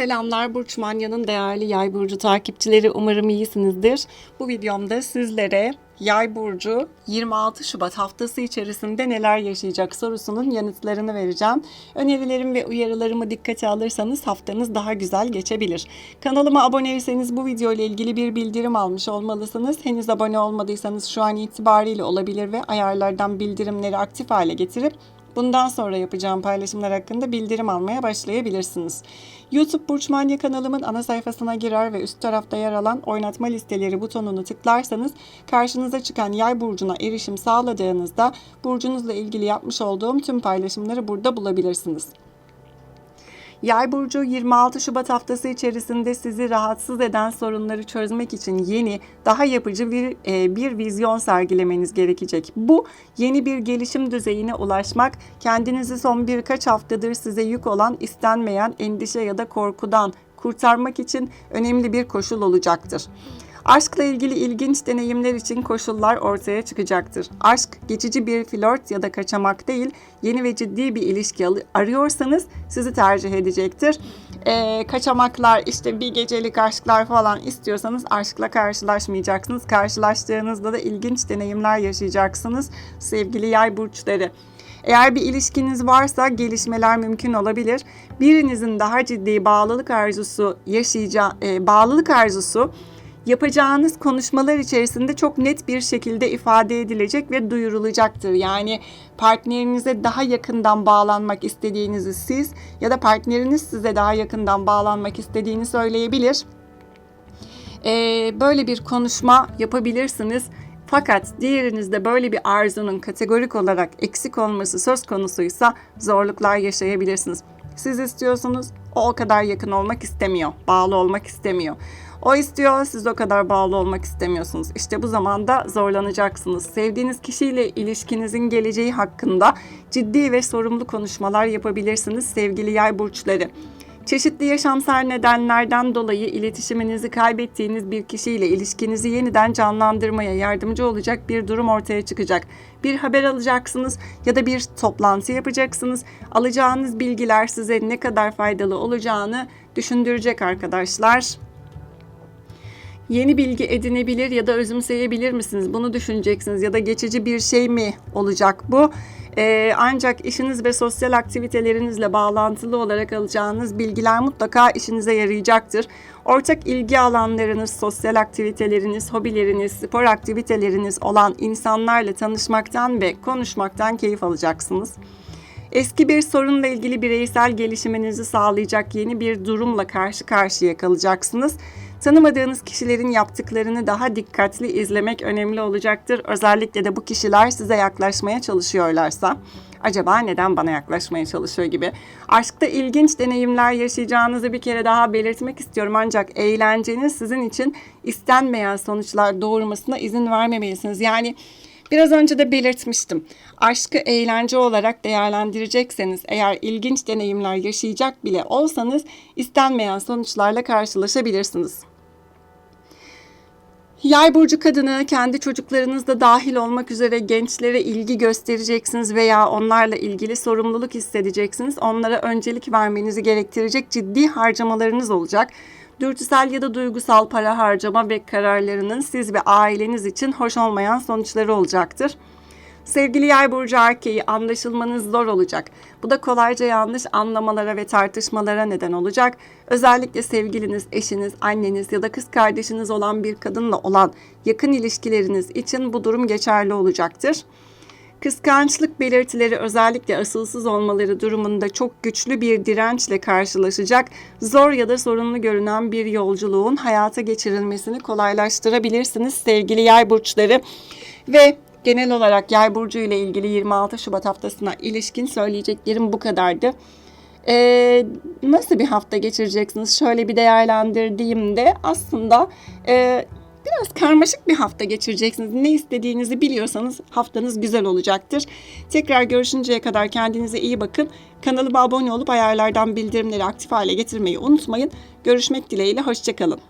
Selamlar Burç Manya'nın değerli Yay burcu takipçileri umarım iyisinizdir. Bu videomda sizlere Yay burcu 26 Şubat haftası içerisinde neler yaşayacak sorusunun yanıtlarını vereceğim. Önerilerim ve uyarılarımı dikkate alırsanız haftanız daha güzel geçebilir. Kanalıma aboneyseniz bu video ile ilgili bir bildirim almış olmalısınız. Henüz abone olmadıysanız şu an itibariyle olabilir ve ayarlardan bildirimleri aktif hale getirip Bundan sonra yapacağım paylaşımlar hakkında bildirim almaya başlayabilirsiniz. YouTube Burç Manya kanalımın ana sayfasına girer ve üst tarafta yer alan oynatma listeleri butonunu tıklarsanız karşınıza çıkan yay burcuna erişim sağladığınızda burcunuzla ilgili yapmış olduğum tüm paylaşımları burada bulabilirsiniz. Yay burcu 26 Şubat haftası içerisinde sizi rahatsız eden sorunları çözmek için yeni, daha yapıcı bir e, bir vizyon sergilemeniz gerekecek. Bu yeni bir gelişim düzeyine ulaşmak, kendinizi son birkaç haftadır size yük olan istenmeyen endişe ya da korkudan kurtarmak için önemli bir koşul olacaktır. Aşkla ilgili ilginç deneyimler için koşullar ortaya çıkacaktır. Aşk geçici bir flört ya da kaçamak değil, yeni ve ciddi bir ilişki arıyorsanız sizi tercih edecektir. Ee, kaçamaklar, işte bir gecelik aşklar falan istiyorsanız aşkla karşılaşmayacaksınız. Karşılaştığınızda da ilginç deneyimler yaşayacaksınız sevgili yay burçları. Eğer bir ilişkiniz varsa gelişmeler mümkün olabilir. Birinizin daha ciddi bağlılık arzusu yaşayacağı, e, bağlılık arzusu yapacağınız konuşmalar içerisinde çok net bir şekilde ifade edilecek ve duyurulacaktır. Yani partnerinize daha yakından bağlanmak istediğinizi siz ya da partneriniz size daha yakından bağlanmak istediğini söyleyebilir. Ee, böyle bir konuşma yapabilirsiniz. Fakat diğerinizde böyle bir arzunun kategorik olarak eksik olması söz konusuysa zorluklar yaşayabilirsiniz. Siz istiyorsunuz, o o kadar yakın olmak istemiyor, bağlı olmak istemiyor. O istiyor, siz o kadar bağlı olmak istemiyorsunuz. İşte bu zamanda zorlanacaksınız. Sevdiğiniz kişiyle ilişkinizin geleceği hakkında ciddi ve sorumlu konuşmalar yapabilirsiniz sevgili yay burçları. Çeşitli yaşamsal nedenlerden dolayı iletişiminizi kaybettiğiniz bir kişiyle ilişkinizi yeniden canlandırmaya yardımcı olacak bir durum ortaya çıkacak. Bir haber alacaksınız ya da bir toplantı yapacaksınız. Alacağınız bilgiler size ne kadar faydalı olacağını düşündürecek arkadaşlar yeni bilgi edinebilir ya da özümseyebilir misiniz? Bunu düşüneceksiniz ya da geçici bir şey mi olacak bu? Ee, ancak işiniz ve sosyal aktivitelerinizle bağlantılı olarak alacağınız bilgiler mutlaka işinize yarayacaktır. Ortak ilgi alanlarınız, sosyal aktiviteleriniz, hobileriniz, spor aktiviteleriniz olan insanlarla tanışmaktan ve konuşmaktan keyif alacaksınız. Eski bir sorunla ilgili bireysel gelişiminizi sağlayacak yeni bir durumla karşı karşıya kalacaksınız. Tanımadığınız kişilerin yaptıklarını daha dikkatli izlemek önemli olacaktır. Özellikle de bu kişiler size yaklaşmaya çalışıyorlarsa acaba neden bana yaklaşmaya çalışıyor gibi. Aşkta ilginç deneyimler yaşayacağınızı bir kere daha belirtmek istiyorum. Ancak eğlenceniz sizin için istenmeyen sonuçlar doğurmasına izin vermemelisiniz. Yani Biraz önce de belirtmiştim. Aşkı eğlence olarak değerlendirecekseniz eğer ilginç deneyimler yaşayacak bile olsanız istenmeyen sonuçlarla karşılaşabilirsiniz. Yay burcu kadını kendi çocuklarınızda dahil olmak üzere gençlere ilgi göstereceksiniz veya onlarla ilgili sorumluluk hissedeceksiniz. Onlara öncelik vermenizi gerektirecek ciddi harcamalarınız olacak. Dürtüsel ya da duygusal para harcama ve kararlarının siz ve aileniz için hoş olmayan sonuçları olacaktır. Sevgili yay burcu erkeği anlaşılmanız zor olacak. Bu da kolayca yanlış anlamalara ve tartışmalara neden olacak. Özellikle sevgiliniz, eşiniz, anneniz ya da kız kardeşiniz olan bir kadınla olan yakın ilişkileriniz için bu durum geçerli olacaktır. Kıskançlık belirtileri özellikle asılsız olmaları durumunda çok güçlü bir dirençle karşılaşacak, zor ya da sorunlu görünen bir yolculuğun hayata geçirilmesini kolaylaştırabilirsiniz sevgili yay burçları. Ve genel olarak yay burcu ile ilgili 26 Şubat haftasına ilişkin söyleyeceklerim bu kadardı. Ee, nasıl bir hafta geçireceksiniz? Şöyle bir değerlendirdiğimde aslında e, biraz karmaşık bir hafta geçireceksiniz. Ne istediğinizi biliyorsanız haftanız güzel olacaktır. Tekrar görüşünceye kadar kendinize iyi bakın. Kanalıma abone olup ayarlardan bildirimleri aktif hale getirmeyi unutmayın. Görüşmek dileğiyle, hoşçakalın.